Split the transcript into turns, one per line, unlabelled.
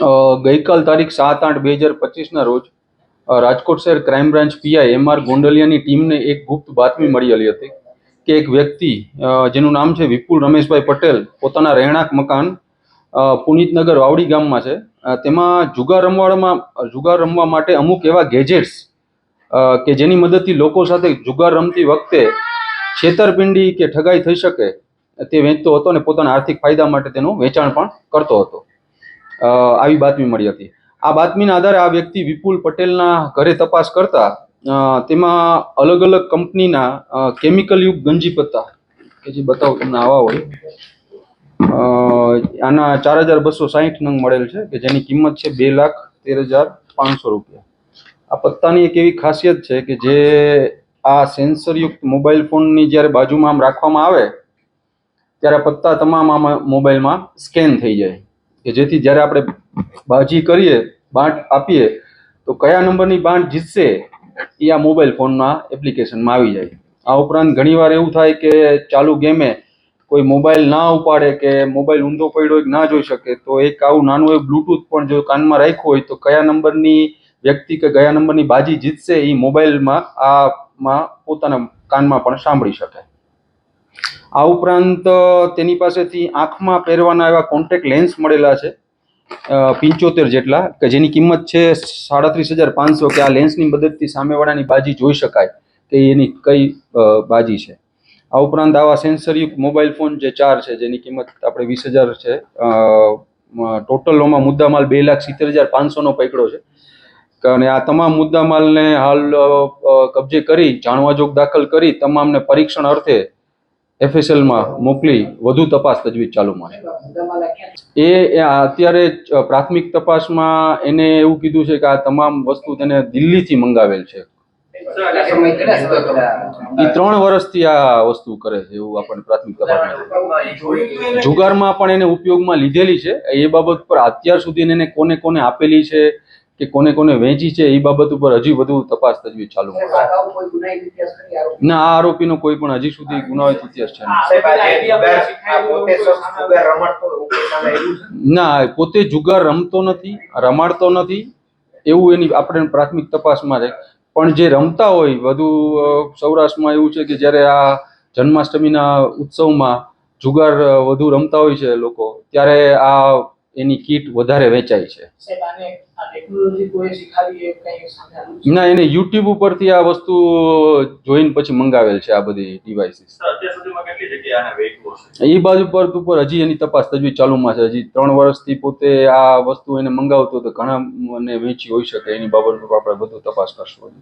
ગઈકાલ તારીખ સાત આઠ બે હજાર પચીસના રોજ રાજકોટ શહેર crime branch PI M R ગોંડલિયાની ટીમને એક ગુપ્ત બાતમી મળેલી હતી કે એક વ્યક્તિ જેનું નામ છે વિપુલ રમેશભાઈ પટેલ, પોતાના રહેણાંક મકાન પુનિતનગર વાવડી ગામમાં છે. તેમાં જુગાર રમવામાં જુગાર રમવા માટે અમુક એવા ગેજેટ્સ કે જેની મદદથી લોકો સાથે જુગાર રમતી વખતે છેતરપિંડી કે ઠગાઈ થઈ શકે તે વેચતો હતો અને પોતાના આર્થિક ફાયદા માટે તેનું વેચાણ પણ કરતો હતો. આવી બાતમી મળી હતી. આ બાતમીના આધારે આ વ્યક્તિ વિપુલ પટેલના ઘરે તપાસ કરતા તેમાં અલગ અલગ કંપનીના કેમિકલ યુક્ત ગંજી પત્તા. કે જે બતાવો તમને આવા હોય. આના ચાર હજાર બસો સાહીઠ નંગ મળેલ છે, કે જેની કિંમત છે બે લાખ તેર હજાર પાંચસો રૂપિયા. આ પત્તાની એક એવી ખાસિયત છે કે જે આ સેન્સરયુક્ત મોબાઈલ ફોનની જ્યારે બાજુમાં આમ રાખવામાં આવે, ત્યારે પત્તા તમામ આમાં મોબાઈલમાં સ્કેન થઈ જાય. કે જેથી જ્યારે આપણે બાજી કરીએ, બાંટ આપીએ, તો કયા નંબરની બાંટ જીતશે એ આ મોબાઈલ ફોનના એપ્લિકેશનમાં આવી જાય. આ ઉપરાંત ઘણીવાર એવું થાય કે ચાલુ ગેમે કોઈ મોબાઈલ ના ઉપાડે કે મોબાઈલ ઊંધો પડ્યો ના જોઈ શકે, તો એક આવું નાનું એવું બ્લૂટૂથ પણ જો કાનમાં રાખ્યું હોય તો કયા નંબરની વ્યક્તિ કે કયા નંબરની બાજી જીતશે એ મોબાઈલમાં, આમાં પોતાના કાનમાં પણ સાંભળી શકે. આ ઉપરાંત તેની પાસેથી આંખમાં પહેરવાના એવા કોન્ટેક લેન્સ મળેલા છે પિંચોતેર જેટલા, કે જેની કિંમત છે સાડત્રીસ હજાર પાંચસો, કે આ લેન્સની મદદથી સામેવાળાની બાજી જોઈ શકાય, કે એની કઈ બાજી છે. આ ઉપરાંત આવા સેન્સરયુક્ત મોબાઈલ ફોન જે ચાર છે, જેની કિંમત આપણે વીસ હજાર છે ટોટલોમાં મુદ્દામાલ બે લાખ સિત્તેર હજાર પાંચસોનો પકડ્યો છે. અને આ તમામ મુદ્દામાલને હાલ કબજે કરી જાણવાજોગ દાખલ કરી, તમામને પરીક્ષણ અર્થે એફએસએલમાં મોકલી વધુ તપાસ તજવીજ ચાલુમાં છે. એ અત્યારે પ્રાથમિક તપાસમાં એને એવું કીધું છે કે આ તમામ વસ્તુ તેને દિલ્હીથી મંગાવેલ છે. એ ત્રણ વર્ષથી આ વસ્તુ કરે છે એવું આપણને પ્રાથમિક તપાસમાં જુગારમાં પણ એને ઉપયોગમાં લીધેલી છે. એ બાબત પર અત્યાર સુધી એને કોને કોને આપેલી છે કે કોને કોને વેચી છે એ બાબત ઉપર હજી વધુ તપાસ તજવીજ ચાલુ ના આ આરોપીનો કોઈ પણ હજી સુધી ગુનાહિત ઇતિહાસ છે? ના પોતે જુગાર રમતો નથી રમાડતો નથી એવું એની આપણે પ્રાથમિક તપાસમાં છે પણ જે રમતા હોય વધુ સૌરાષ્ટ્રમાં એવું છે કે જ્યારે આ જન્માષ્ટમીના ઉત્સવમાં જુગાર વધુ રમતા હોય છે લોકો ત્યારે આ એની કીટ વધારે વેચાય છે.
સાહેબ આને આ ટેકનોલોજી કોઈ શીખાવી એ કઈ સામે આવ્યું છે?
ના એને યુટ્યુબ ઉપરથી આ વસ્તુ જોઈને પછી મંગાવેલ છે આ બધી ડિવાઇસીસ એ બાજુ પર ઉપર હજી એની તપાસ તજવીજ ચાલુમાં છે. હજી ત્રણ વર્ષથી પોતે આ વસ્તુ એને મંગાવતો તો ઘણા મને વેચી હોઈ શકે એની બાબત ઉપર આપણે બધું તપાસ કરશું